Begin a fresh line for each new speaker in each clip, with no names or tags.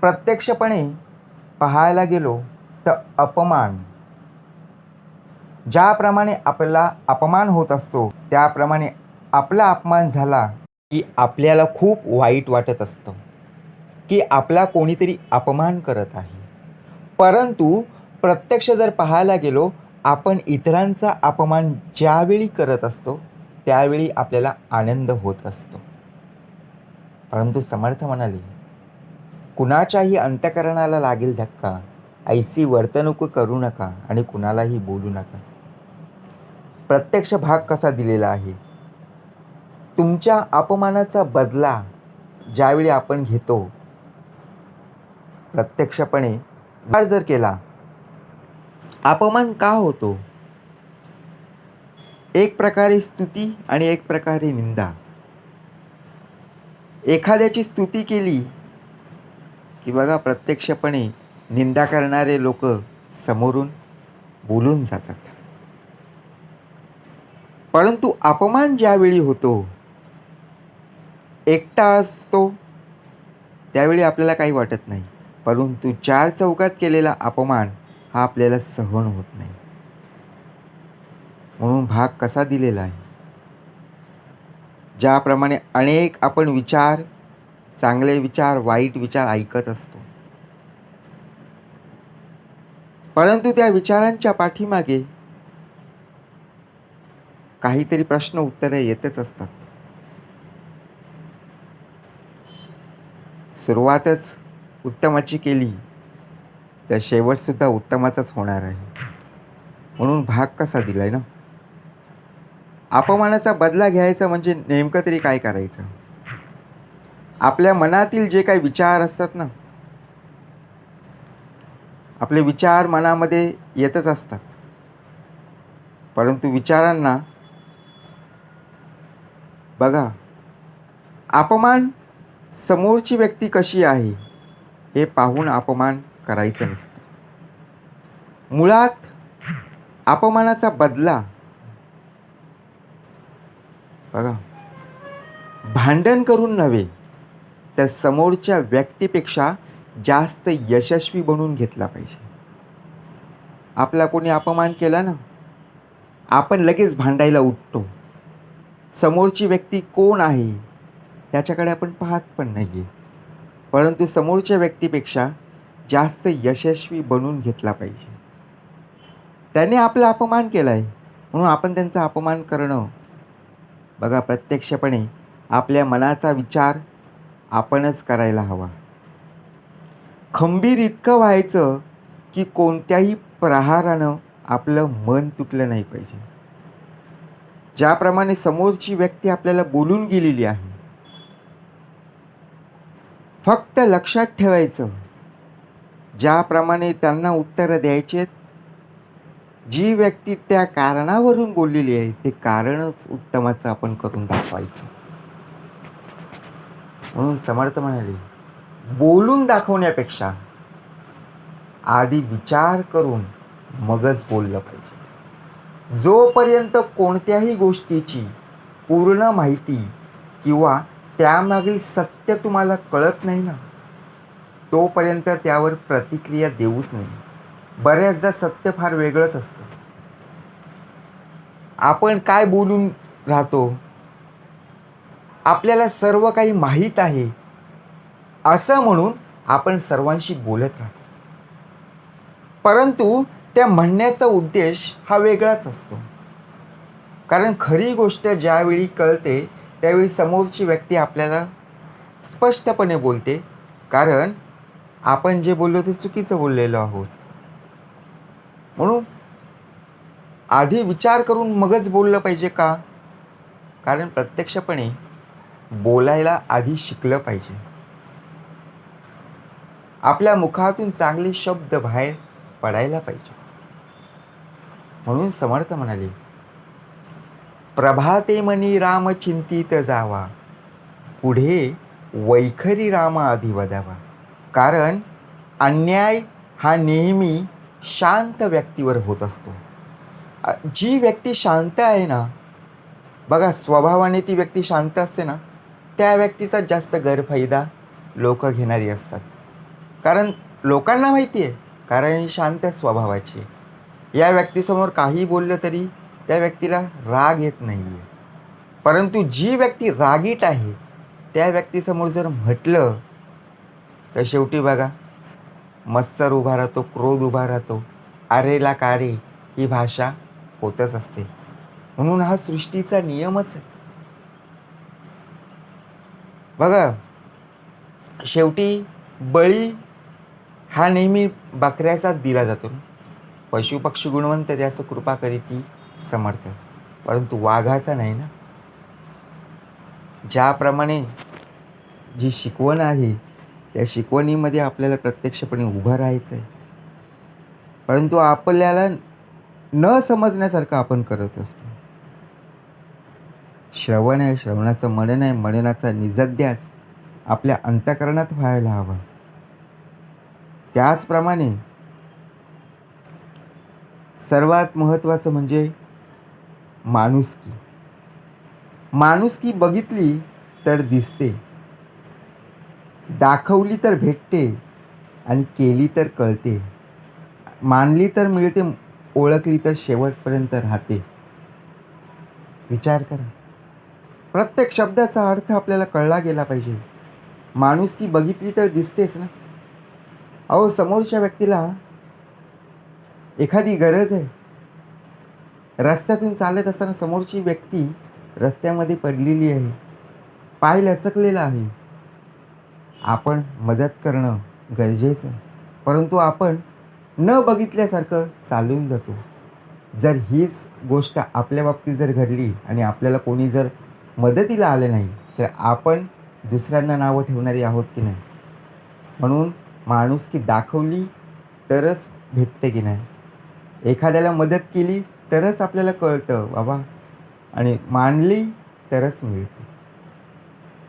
प्रत्यक्षपणे पाहायला गेलो तर अपमान. ज्याप्रमाणे आपला अपमान होत असतो त्याप्रमाणे आपला अपमान झाला की आपल्याला खूप वाईट वाटत असतं की आपला कोणीतरी अपमान करत आहे. परंतु प्रत्यक्ष जर पाहायला गेलो आपण इतरांचा अपमान ज्यावेळी करत असतो त्यावेळी आपल्याला आनंद होत असतो. परंतु समर्थ म्हणाले कुणाच्याही अंतकरणाला लागेल धक्का ऐसी वर्तणूक करू नका आणि कुणालाही बोलू नका. प्रत्यक्ष भाग कसा दिलेला आहे? तुमच्या अपमानाचा बदला ज्यावेळी आपण घेतो प्रत्यक्षपणे विचार जर केला अपमान का होतो? एक प्रकारे स्तुती आणि एक प्रकारे निंदा. एखाद्याची स्तुती केली की बघा प्रत्यक्षपणे निंदा करणारे लोक समोरून बोलून जातात. परंतु अपमान ज्यावेळी होतो एकटा असतो त्यावेळी आपल्याला काही वाटत नाही. परंतु चार चौकात केलेला अपमान हा आपल्याला सहन होत नाही. म्हणून भाग कसा दिलेला आहे? ज्याप्रमाणे अनेक आपण विचार चांगले विचार वाईट विचार ऐकत असतो. परंतु त्या विचारांच्या पाठीमागे काहीतरी प्रश्न उत्तरे येतच असतात. सुरुवातच उत्तमाची केली तर शेवटसुद्धा उत्तमाचाच होणार आहे. म्हणून भाग कसा दिलाय ना? अपमानाचा बदला घ्यायचा म्हणजे नेमकं तरी काय करायचं? आपल्या मनातील जे काही विचार असतात ना आपले विचार मनामध्ये येतच असतात. परंतु विचारांना बघा अपमान समोरची व्यक्ती कशी आहे हे पाहून अपमान करायचं नसतं. मुळात अपमानाचा बदला बघा भांडण करून नव्हे तर समोरच्या व्यक्तीपेक्षा जास्त यशस्वी बनवून घेतला पाहिजे. आपला कोणी अपमान केला ना आपण लगेच भांडायला उठतो. समोरची व्यक्ती कोण आहे त्याच्याकडे आपण पाहत पण नाही आहे परंतु समोरच्या व्यक्तीपेक्षा जास्त यशस्वी बनून घेतला पाहिजे. त्याने आपला अपमान केला आहे म्हणून आपण त्यांचा अपमान करणं बघा प्रत्यक्षपणे आपल्या मनाचा विचार आपणच करायला हवा. खंबीर इतकं व्हायचं की कोणत्याही प्रहारानं आपलं मन तुटलं नाही पाहिजे. ज्याप्रमाणे समोरची व्यक्ती आपल्याला बोलून गेलेली आहे. फक्त लक्षात ठेवायचं. ज्याप्रमाणे त्यांना उत्तरं द्यायचे जी व्यक्ती त्या कारणावरून बोललेली आहे ते कारणच उत्तमाचं आपण करून दाखवायचं. म्हणून समर्थ म्हणाले बोलून दाखवण्यापेक्षा आधी विचार करून मगच बोललं पाहिजे. जोपर्यंत कोणत्याही गोष्टीची पूर्ण माहिती किंवा त्यामागील सत्य तुम्हाला कळत नाही ना तोपर्यंत त्यावर प्रतिक्रिया देऊच नाही. बऱ्याचदा सत्य फार वेगळंच असतं. आपण काय बोलून राहतो आपल्याला सर्व काही माहीत आहे. असं म्हणून आपण सर्वांशी बोलत राहतो. परंतु त्या म्हणण्याचा उद्देश हा वेगळाच असतो. कारण खरी गोष्ट ज्यावेळी कळते त्यावेळी समोरची व्यक्ती आपल्याला स्पष्टपणे बोलते. कारण आपण जे बोललो ते चुकीचं बोललेलो आहोत. म्हणून आधी विचार करून मगच बोललं पाहिजे का? कारण प्रत्यक्षपणे बोलायला आधी शिकलं पाहिजे. आपल्या मुखातून चांगले शब्द बाहेर पडायला पाहिजे. म्हणून समर्थ म्हणाले प्रभाते मनी राम चिंतित जावा. पुढे वैखरी राम आधी वदावा कारण अन्याय हा नेहमी शांत व्यक्तीवर होत असतो. जी व्यक्ती शांत आहे ना बघा स्वभावाने ती व्यक्ती शांत असते ना त्या व्यक्तीचा जास्त गैरफायदा लोक घेणारी असतात. कारण लोकांना माहिती आहे कारण ही शांत स्वभावाची या व्यक्तीसमोर काही बोललं तरी त्या व्यक्तीला राग येत नाही आहे परंतु जी व्यक्ती रागीट आहे त्या व्यक्तीसमोर जर म्हटलं तर शेवटी बघा मत्सर उभा राहतो क्रोध उभा राहतो. अरेला कारे ही भाषा होतच असते. म्हणून हा सृष्टीचा नियमच आहे. बघा शेवटी बळी हा नेहमी बकऱ्याचाच दिला जातो. पशुपक्षी गुणवंत त्याचं कृपा करीती समर्थ. परंतु वाघाचा नाही ना? ज्याप्रमाणे जी शिकवण आहे त्या शिकवणीमध्ये आपल्याला प्रत्यक्षपणे उभं राहायचं आहे परंतु आपल्याला न समजण्यासारखं आपण करत असतो. श्रवण आहे श्रवणाचं मनन आहे मननाचा निजध्यास आपल्या अंतकरणात व्हायला हवा. त्याचप्रमाणे सर्वात महत्त्वाचं म्हणजे माणुसकी. माणुसकी बघितली तर दिसते. दाखवली तर भेटते आणि केली तर कळते. मानली तर मिळते ओळखली तर शेवटपर्यंत राहते. विचार करा. प्रत्येक शब्दाचा अर्थ आपल्याला कळला गेला पाहिजे. माणुसकी बघितली तर दिसतेच ना? अहो समोरच्या व्यक्तीला एखादी गरज आहे. रस्त्यातून चालत असताना समोरची व्यक्ती रस्त्यामध्ये पडलेली आहे. पाय लचकलेला आहे. आपण मदत करणं गरजेचं आहे. परंतु आपण न बघितल्यासारखं चालून जातो. जर हीच गोष्ट आपल्या बाबतीत जर घडली आणि आपल्याला कोणी जर मदतीला आलं नाही तर आपण दुसऱ्यांना नावं ठेवणारी आहोत की नाही? म्हणून माणुसकी दाखवली तरच भेटते की नाही? एखाद्याला मदत केली तरच आपल्याला कळतं बाबा. आणि मानली तरच मिळते.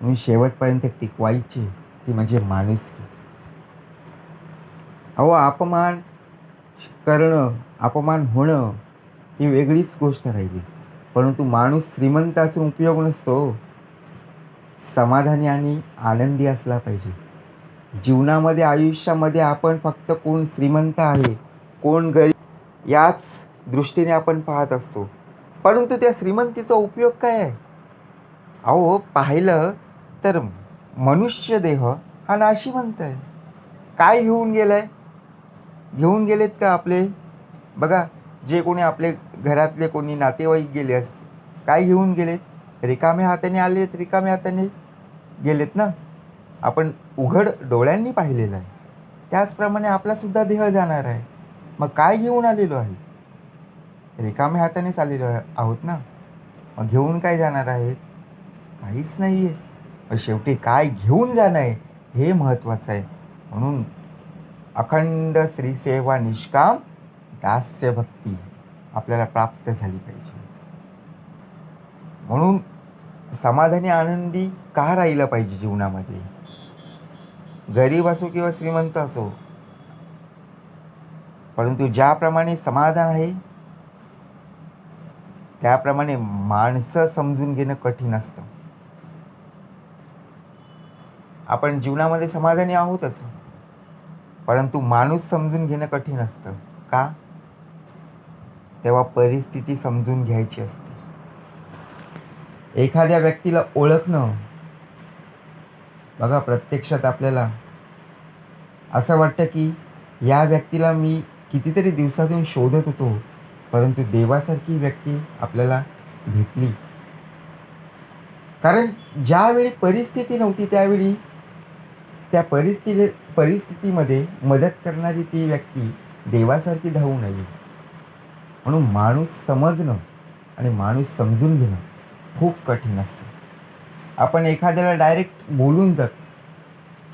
मी शेवटपर्यंत टिकवायची ती म्हणजे माणुसकी अहो अपमान करणं अपमान होणं ही वेगळीच गोष्ट राहिली. परंतु माणूस श्रीमंत असून उपयोग नसतो. समाधानी आणि आनंदी असला पाहिजे. जीवनामध्ये आयुष्यामध्ये आपण फक्त कोण श्रीमंत आहे कोण गरीब याच दृष्टीने आपण पाहत असतो. परंतु त्या श्रीमंतीचा उपयोग काय आहे? अहो पाहिलं तर मनुष्य देह हा नाशिवंत आहे. काय घेऊन गेलं आहे घेऊन गेलेत का आपले? बघा जे कोणी आपले घरातले कोणी नातेवाईक गेले असते काय घेऊन गेलेत? रिकाम्या हाताने आलेत रिकाम्या हाताने गेलेत ना? आपण उघड डोळ्यांनी पाहिलेलं आहे. त्याचप्रमाणे आपलासुद्धा देह जाणार आहे. मग काय घेऊन आलेलो आहे? रिकाम्या हातानेच आलेलो आहोत ना? मग घेऊन काय जाणार आहेत काहीच नाही आहे मग शेवटी काय घेऊन जाणं आहे? हे महत्त्वाचं आहे. म्हणून अखंड श्रीसेवा निष्काम दास्य भक्ती आपल्याला प्राप्त झाली पाहिजे. म्हणून समाधानी आनंदी का राहिलं पाहिजे जीवनामध्ये? गरीब असो किंवा श्रीमंत असो परंतु ज्याप्रमाणे समाधान आहे त्याप्रमाणे माणसं समजून घेणं कठीण असतं. आपण जीवनामध्ये समाधानी आहोतच परंतु माणूस समजून घेणं कठीण असतं. का? तेव्हा परिस्थिती समजून घ्यायची असते. एखाद्या व्यक्तीला ओळखणं बघा प्रत्यक्षात आपल्याला असं वाटतं की या व्यक्तीला मी कितीतरी दिवसातून शोधत होतो परंतु देवासारखी व्यक्ती आपल्याला भेटली. कारण ज्यावेळी परिस्थिती नव्हती त्यावेळी त्या परिस्थिती परिस्थितीमध्ये मदत करणारी ती व्यक्ती देवासारखी धावून आली. म्हणून माणूस समजणं आणि माणूस समजून घेणं खूप कठीण असतं. आपण एखाद्याला डायरेक्ट बोलून जातो.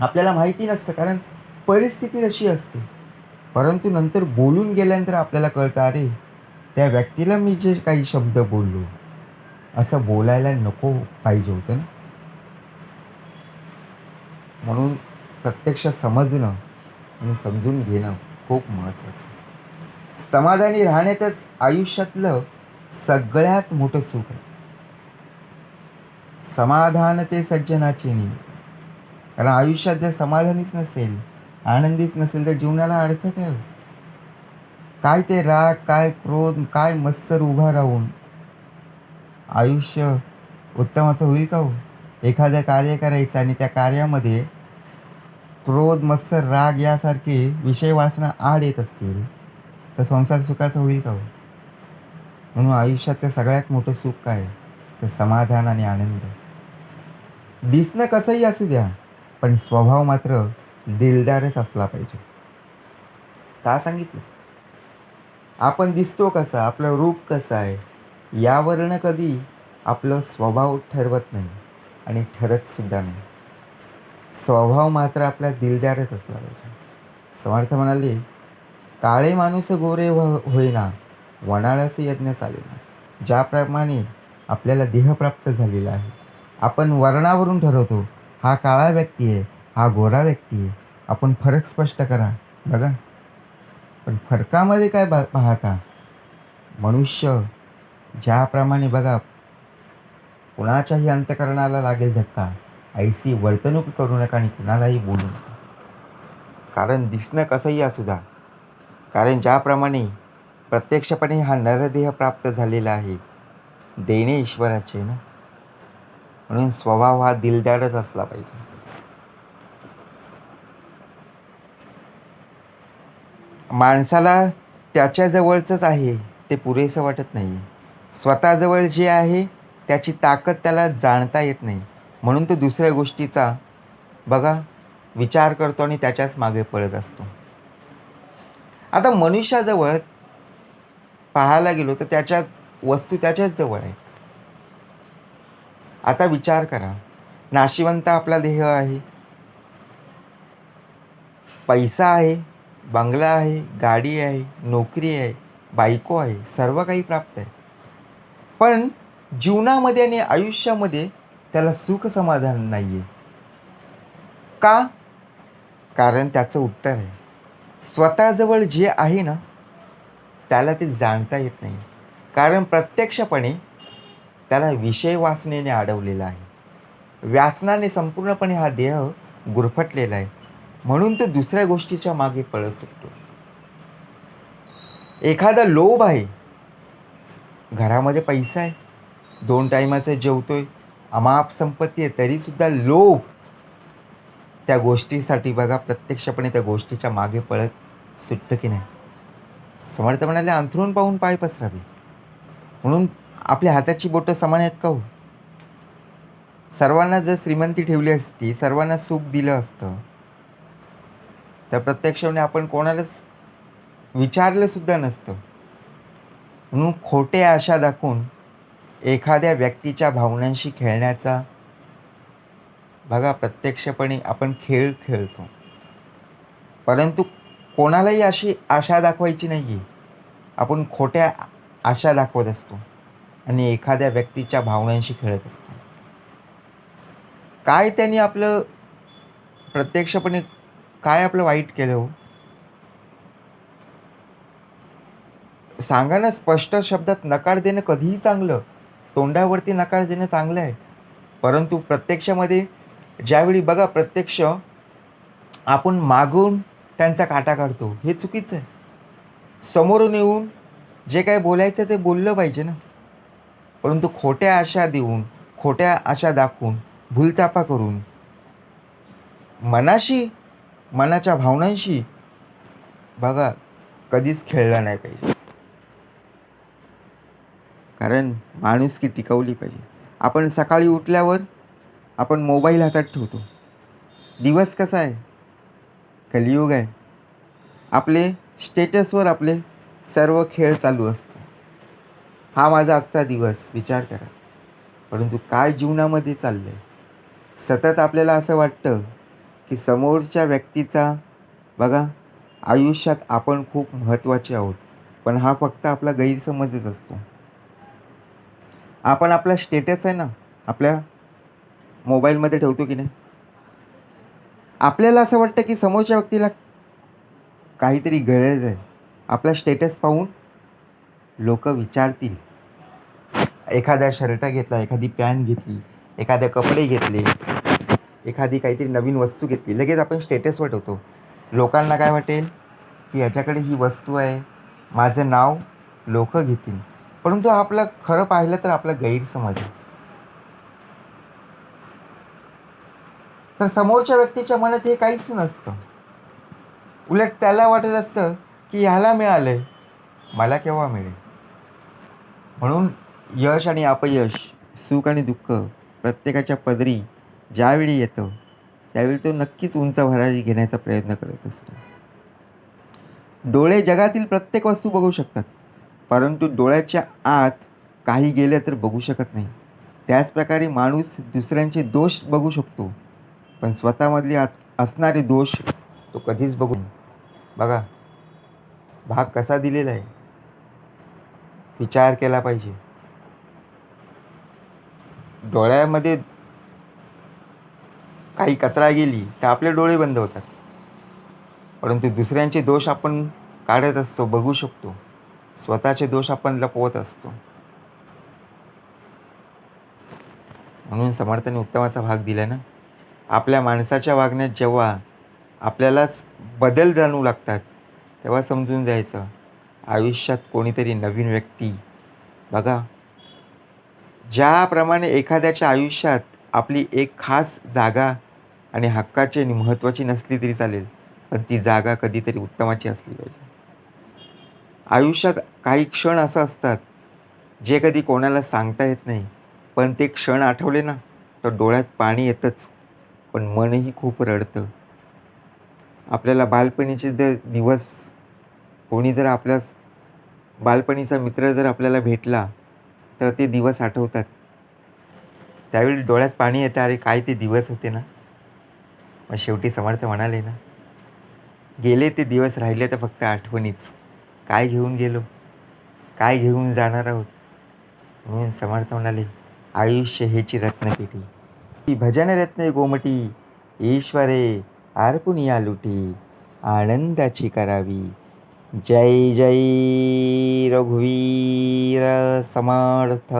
आपल्याला माहिती नसतं कारण परिस्थिती तशी असते. परंतु नंतर बोलून गेल्यानंतर आपल्याला कळतं अरे त्या व्यक्तीला मी जे काही शब्द बोललो असं बोलायला नको पाहिजे होतं ना. म्हणून प्रत्यक्ष समजणं आणि समजून घेणं खूप महत्त्वाचं. समाधानी राहण्यातच आयुष्यातलं सगळ्यात मोठं सुख आहे. समाधान ते सज्जनाचे निमित्त. कारण आयुष्यात जर समाधानीच नसेल आनंदीच नसेल तर जीवनाला अर्थ काय हो? काय ते राग काय क्रोध काय मत्सर उभा राहून आयुष्य उत्तम असं होईल का हो? एखादं कार्य करायचं आणि त्या कार्यामध्ये क्रोध मत्सर राग यासारखे विषय वासना आड येत असतील तर संसार सुखाचा होईल का हो? म्हणून आयुष्यातलं सगळ्यात मोठं सुख काय तर समाधान आणि आनंद. दिसणं कसंही असू द्या पण स्वभाव मात्र दिलदारच असला पाहिजे. का सांगितलं? आपण दिसतो कसा आपलं रूप कसं आहे यावरनं कधी आपलं स्वभाव ठरवत नाही आणि ठरतसुद्धा नाही. स्वभाव मात्र आपला दिलदारच असला पाहिजे. समर्थ म्हणाले काळे माणूस गोरे हो होईना वनाळ्याचे यज्ञ चालेना. ज्याप्रमाणे आपल्याला देह प्राप्त झालेला आहे. आपण वर्णावरून ठरवतो हा काळा व्यक्ती आहे हा गोरा व्यक्ती आहे. आपण फरक स्पष्ट करा बघा. पण फरकामध्ये काय बा पाहता? मनुष्य ज्याप्रमाणे बघा कुणाच्याही अंतकरणाला लागेल धक्का ऐसी वर्तणूक करू नका आणि कुणालाही बोलू नका. कारण दिसणं कसंही असू द्या कारण ज्याप्रमाणे प्रत्यक्षपणे हा नरदेह प्राप्त झालेला आहे देणे ईश्वराचे ना? म्हणून स्वभाव हा दिलदारच असला पाहिजे. माणसाला त्याच्याजवळचंच आहे ते पुरेसं वाटत नाही. स्वतःजवळ जे आहे त्याची ताकद त्याला जाणता येत नाही. म्हणून तो दुसऱ्या गोष्टीचा बघा विचार करतो आणि त्याच्याच मागे पळत असतो. आता मनुष्याजवळ पाहायला गेलो तर त्याच्या वस्तू त्याच्याच जवळ आहेत. आता विचार करा नाशिवंत आपला देह आहे. पैसा आहे बंगला आहे गाडी आहे नोकरी आहे बायको आहे सर्व काही प्राप्त आहे. पण जीवनामध्ये आणि आयुष्यामध्ये त्याला सुख समाधान नाही आहे का? कारण त्याचं उत्तर आहे. स्वतःजवळ जे आहे ना त्याला ते जाणता येत नाही. कारण प्रत्यक्षपणे त्याला विषय वासनेने अडवलेला आहे. व्यासनाने संपूर्णपणे हा देह गुरफटलेला आहे. म्हणून तो दुसऱ्या गोष्टीच्या मागे पळत सुटतो. एखादा लोभ आहे. घरामध्ये पैसा आहे. दोन टायमाचं जेवतोय. अमाप संपत्ती आहे. तरीसुद्धा लोभ त्या गोष्टीसाठी बघा प्रत्यक्षपणे त्या गोष्टीच्या मागे पळत सुटतं की नाही? समर्थ म्हणाले अंथरून पाहून पाय पसरावे. म्हणून आपल्या हाताची बोटं समान आहेत का हो? सर्वांना जर श्रीमंती ठेवली असती सर्वांना सुख दिलं असतं तर प्रत्यक्षपणे आपण कोणालाच विचारलंसुद्धा नसतं. म्हणून खोटे आशा दाखवून एखाद्या व्यक्तीच्या भावनांशी खेळण्याचा बघा प्रत्यक्षपणे आपण खेळ खेळतो. परंतु कोणालाही अशी आशा दाखवायची नाही आहे आपण खोट्या आशा दाखवत असतो आणि एखाद्या व्यक्तीच्या भावनांशी खेळत असतो. काय त्यांनी आपलं प्रत्यक्षपणे काय आपलं वाईट केलं हो? सांगा ना स्पष्ट शब्दात नकार देणं कधीही चांगलं. तोंडावरती नकार देणं चांगलं आहे. परंतु प्रत्यक्षामध्ये ज्यावेळी बघा प्रत्यक्ष आपण मागून त्यांचा काटा काढतो. हे चुकीचं आहे. समोरून येऊन जे काय बोलायचं ते बोललं पाहिजे ना. परंतु खोट्या आशा देऊन खोट्या आशा दाखवून भूलतापा करून मनाशी मनाच्या भावनांशी बघा कधीच खेळला नाही पाहिजे. कारण माणुसकी टिकवली पाहिजे. आपण सकाळी उठल्यावर आपण मोबाईल हातात ठेवतो. दिवस कसा आहे? कलियुग आहे. आपले स्टेटसवर आपले सर्व खेळ चालू असतो. हा माझा आजचा दिवस विचार करा. परंतु काय जीवनामध्ये चाललं आहे सतत आपल्याला असं वाटतं की समोरच्या व्यक्तीचा बघा आयुष्यात आपण खूप महत्त्वाचे आहोत पण हा फक्त आपला गैरसमजच असतो. आपण आपला स्टेटस आहे ना आपल्या मोबाईलमध्ये ठेवतो की नाही? आपल्याला असं वाटतं की समोरच्या व्यक्तीला काहीतरी गरज आहे. आपला स्टेटस पाहून लोक विचारतील. एखादा शर्ट घेतला एखादी पॅन्ट घेतली एखादे कपडे घेतले एखादी काहीतरी नवीन वस्तू घेतली लगेच आपण स्टेटसवर ठेवतो. लोकांना काय वाटेल? की याच्याकडे ही वस्तू आहे माझं नाव लोक घेतील. परंतु आपलं खरं पाहिलं तर आपला गैरसमज आहे. तर समोरच्या व्यक्तीच्या मनात हे काहीच नसतं. उलट त्याला वाटत असतं की ह्याला मिळालं आहे मला केव्हा मिळेल? म्हणून यश आणि अपयश सुख आणि दुःख प्रत्येकाच्या पदरी ज्यावेळी येतं त्यावेळी तो नक्कीच उंच भरारी घेण्याचा प्रयत्न करत असतो. डोळे जगातील प्रत्येक वस्तू बघू शकतात परंतु डोळ्याच्या आत काही गेलं तर बघू शकत नाही. त्याचप्रकारे माणूस दुसऱ्यांचे दोष बघू शकतो. पण स्वतःमधली आत असणारे दोष तो कधीच बघू बघा भाग कसा दिलेला आहे? विचार केला पाहिजे. डोळ्यामध्ये काही कचरा गेली तर आपले डोळे बंद होतात. परंतु दुसऱ्यांचे दोष आपण काढत असतो बघू शकतो. स्वतःचे दोष आपण लपवत असतो. म्हणून समर्थाने उत्तमाचा भाग दिला ना? आपल्या माणसाच्या वागण्यात जेव्हा आपल्यालाच बदल जाणवू लागतात तेव्हा समजून जायचं आयुष्यात कोणीतरी नवीन व्यक्ती. बघा ज्याप्रमाणे एखाद्याच्या आयुष्यात आपली एक खास जागा आणि हक्काची आणि महत्त्वाची नसली तरी चालेल पण ती जागा कधीतरी उत्तमाची असली पाहिजे. आयुष्यात काही क्षण असं असतात जे कधी कोणाला सांगता येत नाही पण ते क्षण आठवले ना तर डोळ्यात पाणी येतंच. पण मनही खूप रडतं. आपल्याला बालपणीचे जर दिवस कोणी जर आपल्या बालपणीचा मित्र जर आपल्याला भेटला तर ते दिवस आठवतात. त्यावेळी डोळ्यात पाणी येतं अरे काय ते दिवस होते ना. मग शेवटी समर्थ म्हणाले ना गेले ते दिवस राहिले तर फक्त आठवणीच. काय घेऊन गेलो? काय घेऊन जाणार आहोत? म्हणून समर्थ म्हणाले आयुष्य ह्याची रत्नपेटी. ती भजन रत्ने गोमटी ईश्वरे अर्पुनिया लुटी आनंदाची करावी जय जय रघुवीर समर्थ